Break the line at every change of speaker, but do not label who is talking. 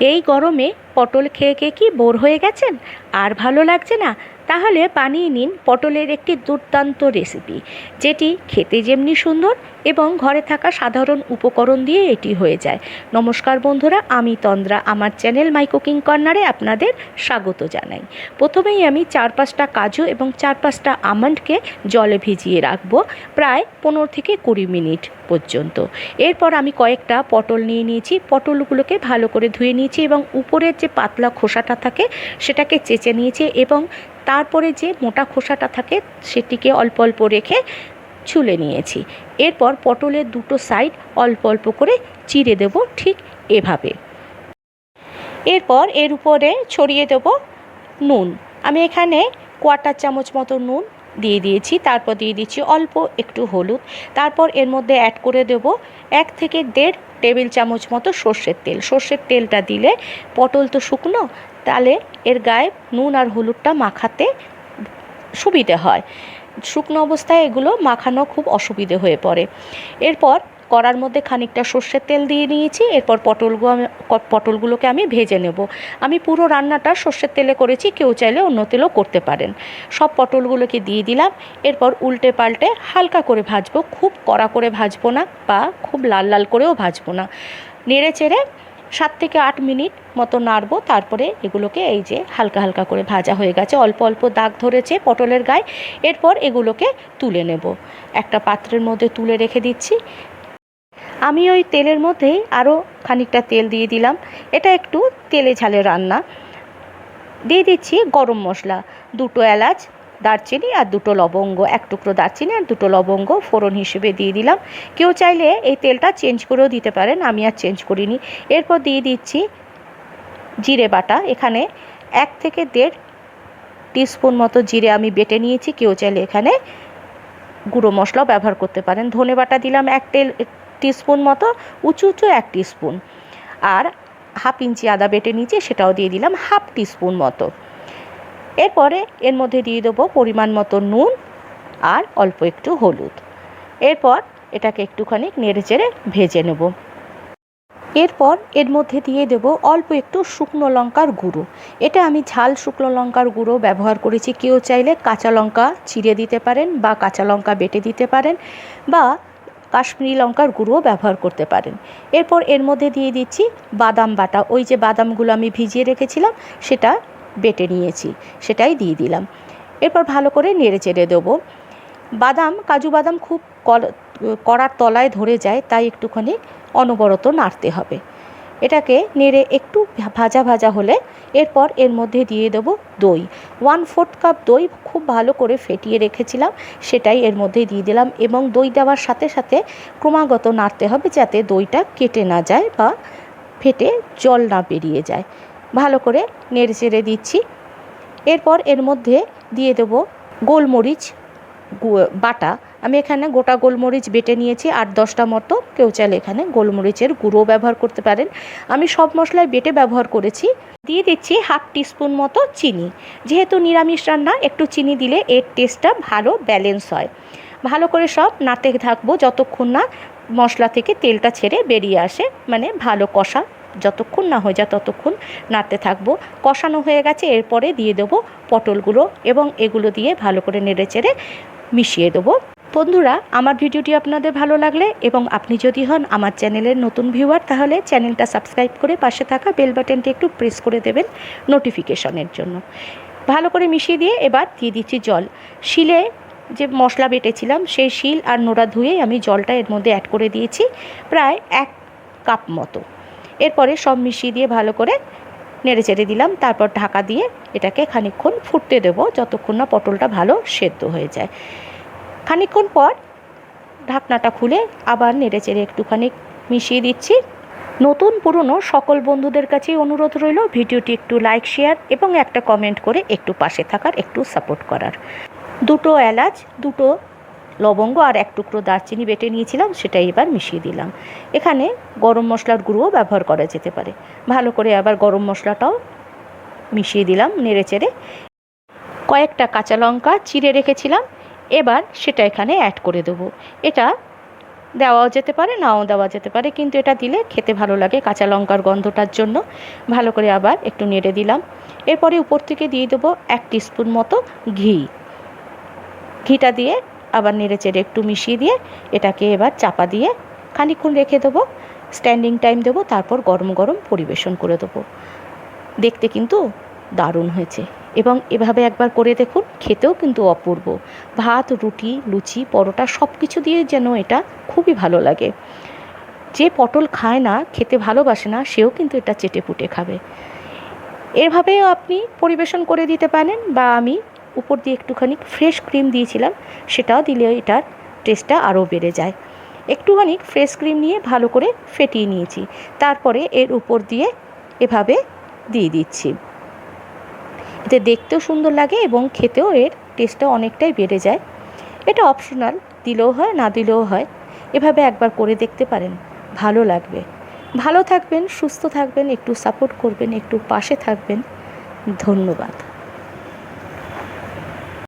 এই গরমে পটল খেয়ে খেয়ে কি বোর হয়ে গেছেন? আর ভালো লাগছে না? তাহলে বানিয়ে নিন পটলের একটি দুর্দান্ত রেসিপি যেটি খেতে যেমনি সুন্দর এবং ঘরে থাকা সাধারণ উপকরণ দিয়ে এটি হয়ে যায়। নমস্কার বন্ধুরা, আমি তন্দ্রা। আমার চ্যানেল মাই কুকিং কর্নারে আপনাদের স্বাগত জানাই। প্রথমেই আমি চার পাঁচটা কাজু এবং চার পাঁচটা আমন্ডকে জলে ভিজিয়ে রাখব প্রায় পনেরো থেকে কুড়ি মিনিট পর্যন্ত। এরপর আমি কয়েকটা পটল নিয়ে নিয়েছি। পটলগুলোকে ভালো করে ধুয়ে নিয়েছি এবং উপরের যে পাতলা খোসাটা থাকে সেটাকে চেঁচে নিয়েছি এবং তারপরে যে মোটা খোসাটা থাকে সেটিকে অল্প অল্প রেখে ছুলে নিয়েছি। এরপর পটলের দুটো সাইড অল্প অল্প করে চিড়ে দেব ঠিক এভাবে। এরপর এর উপরে ছড়িয়ে দেব নুন। আমি এখানে কোয়াটার চামচ মতো নুন দিয়ে দিয়েছি। তারপর দিয়ে দিচ্ছি অল্প একটু হলুদ। তারপর এর মধ্যে অ্যাড করে দেব এক থেকে দেড় টেবিল চামচ মতো সর্ষের তেল। সর্ষের তেলটা দিলে পটল তো শুকনো, তাহলে এর গায়ে নুন আর হলুদটা মাখাতে সুবিধে হয়। শুকনো অবস্থায় এগুলো মাখানো খুব অসুবিধে হয়ে পড়ে। এরপর কড়ার মধ্যে খানিকটা সর্ষের তেল দিয়ে নিয়েছি, এরপর পটলগুলো আমি পটলগুলোকে আমি ভেজে নেব। আমি পুরো রান্নাটা সর্ষের তেলে করেছি, কেউ চাইলে অন্য তেলেও করতে পারেন। সব পটলগুলোকে দিয়ে দিলাম, এরপর উল্টে পাল্টে হালকা করে ভাজবো। খুব কড়া করে ভাজবো না বা খুব লাল লাল করেও ভাজবো না। নেড়ে চেড়ে সাত থেকে আট মিনিট মতো নাড়বো, তারপরে এগুলোকে এই যে হালকা হালকা করে ভাজা হয়ে গেছে। অল্প অল্প দাগ ধরেছে পটলের গায়ে, এরপর এগুলোকে তুলে নেব। একটা পাত্রের মধ্যে তুলে রেখে দিচ্ছি। আমি ওই তেলের মধ্যেই আরও খানিকটা তেল দিয়ে দিলাম। এটা একটু তেলে ঝালে রান্না। দিয়ে দিচ্ছি গরম মশলা, দুটো এলাচ, দারচিনি আর দুটো লবঙ্গ। এক টুকরো দারচিনি আর দুটো লবঙ্গ ফোড়ন হিসেবে দিয়ে দিলাম। কেউ চাইলে এই তেলটা চেঞ্জ করেও দিতে পারেন, আমি আর চেঞ্জ করিনি। এরপর দিয়ে দিচ্ছি জিরে বাটা। এখানে এক থেকে দেড় টিস্পুন মতো জিরে আমি বেটে নিয়েছি। কেউ চাইলে এখানে গুঁড়ো মশলাও ব্যবহার করতে পারেন। ধনে বাটা দিলাম এক টেল টিস্পুন মতো, উঁচু উঁচু এক টিস্পুন। আর হাফ ইঞ্চি আদা বেটে নিচে সেটাও দিয়ে দিলাম হাফ টিস্পুন মতো। এরপরে এর মধ্যে দিয়ে দেবো পরিমাণ মতো নুন আর অল্প একটু হলুদ। এরপর এটাকে একটুখানি নেড়ে চেড়ে ভেজে নেব। এরপর এর মধ্যে দিয়ে দেব অল্প একটু শুকনো লঙ্কার গুঁড়ো। এটা আমি ঝাল শুকনো লঙ্কার গুঁড়ো ব্যবহার করেছি। কেউ চাইলে কাঁচা লঙ্কা চিড়ে দিতে পারেন বা কাঁচা লঙ্কা বেটে দিতে পারেন বা কাশ্মীরি লঙ্কার গুঁড়ো ব্যবহার করতে পারেন। এরপর এর মধ্যে দিয়ে দিচ্ছি বাদাম বাটা। ওই যে বাদামগুলো আমি ভিজিয়ে রেখেছিলাম, সেটা বেটে নিয়েছি, সেটাই দিয়ে দিলাম। এরপর ভালো করে নেড়ে চেড়ে দেবো। বাদাম, কাজু বাদাম খুব কড়ার তলায় ধরে যায়, তাই একটুখানি অনবরত নাড়তে হবে। এটাকে নেড়ে একটু ভাজা ভাজা হলে এরপর এর মধ্যে দিয়ে দেবো দই। ওয়ান ফোর্থ কাপ দই খুব ভালো করে ফেটিয়ে রেখেছিলাম, সেটাই এর মধ্যে দিয়ে দিলাম এবং দই দেওয়ার সাথে সাথে ক্রমাগত নাড়তে হবে যাতে দইটা কেটে না যায় বা ফেটে জল না বেরিয়ে যায়। ভালো করে নেড়ে চেড়ে দিচ্ছি। এরপর এর মধ্যে দিয়ে দেবো গোলমরিচ বাটা। আমি এখানে গোটা গোলমরিচ বেটে নিয়েছি আট দশটা মতো কেউ চাইলে এখানে গোলমরিচের গুঁড়ো ব্যবহার করতে পারেন। আমি সব মশলায় বেটে ব্যবহার করেছি। দিয়ে দিচ্ছি হাফ টিস্পুন মতো চিনি। যেহেতু নিরামিষ রান্না, একটু চিনি দিলে এর টেস্টটা ভালো, ব্যালেন্স হয়। ভালো করে সব নাড়তে থাকব যতক্ষণ না মশলা থেকে তেলটা ছেড়ে বেরিয়ে আসে। মানে ভালো কষা, যতক্ষণ না হয়ে যায় ততক্ষণ নাড়তে থাকব। কষানো হয়ে গেছে, এরপরে দিয়ে দেবো পটলগুলো এবং এগুলো দিয়ে ভালো করে নেড়ে চেড়ে মিশিয়ে দেবো। বন্ধুরা, আমার ভিডিওটি আপনাদের ভালো লাগলে এবং আপনি যদি হন আমার চ্যানেলের নতুন ভিউয়ার, তাহলে চ্যানেলটা সাবস্ক্রাইব করে পাশে থাকা বেল বাটনটি একটু প্রেস করে দেবেন নোটিফিকেশনের জন্য। ভালো করে মিশিয়ে দিয়ে এবার দিয়ে দিচ্ছি জল। শিলে যে মশলা বেটেছিলাম, সেই শিল আর নোড়া ধুয়ে আমি জলটা এর মধ্যে অ্যাড করে দিয়েছি প্রায় এক কাপ মতো। এরপরে সব মিশিয়ে দিয়ে ভালো করে নেড়ে চেড়ে দিলাম, তারপর ঢাকা দিয়ে এটাকে খানিকক্ষণ ফুটতে দেবো, যতক্ষণ না পটলটা ভালো সেদ্ধ হয়ে যায়। খানিকক্ষণ পর ঢাকনাটা খুলে আবার নেড়ে চেড়ে একটুখানি মিশিয়ে দিচ্ছি। নতুন, পুরনো সকল বন্ধুদের কাছেই অনুরোধ রইল ভিডিওটি একটু লাইক শেয়ার এবং একটা কমেন্ট করে একটু পাশে থাকার, একটু সাপোর্ট করার। দুটো এলাচ, দুটো লবঙ্গ আর এক টুকরো দারচিনি বেটে নিয়েছিলাম সেটাই এবার মিশিয়ে দিলাম। এখানে গরম মশলার গুঁড়োও ব্যবহার করা যেতে পারে। ভালো করে আবার গরম মশলাটাও মিশিয়ে দিলাম নেড়ে চেড়ে। কয়েকটা কাঁচা লঙ্কা চিড়ে রেখেছিলাম। এবার সেটা এখানে অ্যাড করে দেবো। এটা দেওয়াও যেতে পারে, নাও দেওয়া যেতে পারে, কিন্তু এটা দিলে খেতে ভালো লাগে কাঁচা লঙ্কার গন্ধটার জন্য। ভালো করে আবার একটু নেড়ে দিলাম। এরপরে উপর থেকে দিয়ে দেবো এক টিস্পুন মতো ঘি। ঘিটা দিয়ে আবার নেড়ে চেড়ে একটু মিশিয়ে দিয়ে এটাকে এবার চাপা দিয়ে খানিকক্ষণ রেখে দেবো। স্ট্যান্ডিং টাইম দেবো, তারপর গরম গরম পরিবেশন করে দেবো। দেখতে কিন্তু দারুণ হয়েছে। এবং এভাবে একবার করে দেখুন, খেতেও কিন্তু অপূর্ব। ভাত, রুটি, লুচি, পরোটা সব কিছু দিয়ে যেন এটা খুবই ভালো লাগে। যে পটল খায় না, খেতে ভালোবাসে না, সেও কিন্তু এটা চেটে পুটে খাবে। এভাবেও আপনি পরিবেশন করে দিতে পারেন বা আমি উপর দিয়ে একটুখানি ফ্রেশ ক্রিম দিয়েছিলাম, সেটাও দিলে এটার টেস্টটা আরও বেড়ে যায়। একটুখানি ফ্রেশ ক্রিম নিয়ে ভালো করে ফেটিয়ে নিয়েছি। তারপরে এর উপর দিয়ে এভাবে দিয়ে দিচ্ছি। এতে দেখতেও সুন্দর লাগে এবং খেতেও এর টেস্টটা অনেকটাই বেড়ে যায়। এটা অপশনাল দিলেও হয়, না দিলেও হয়। এভাবে একবার করে দেখতে পারেন, ভালো লাগবে। ভালো থাকবেন, সুস্থ থাকবেন, একটু সাপোর্ট করবেন, একটু পাশে থাকবেন। ধন্যবাদ।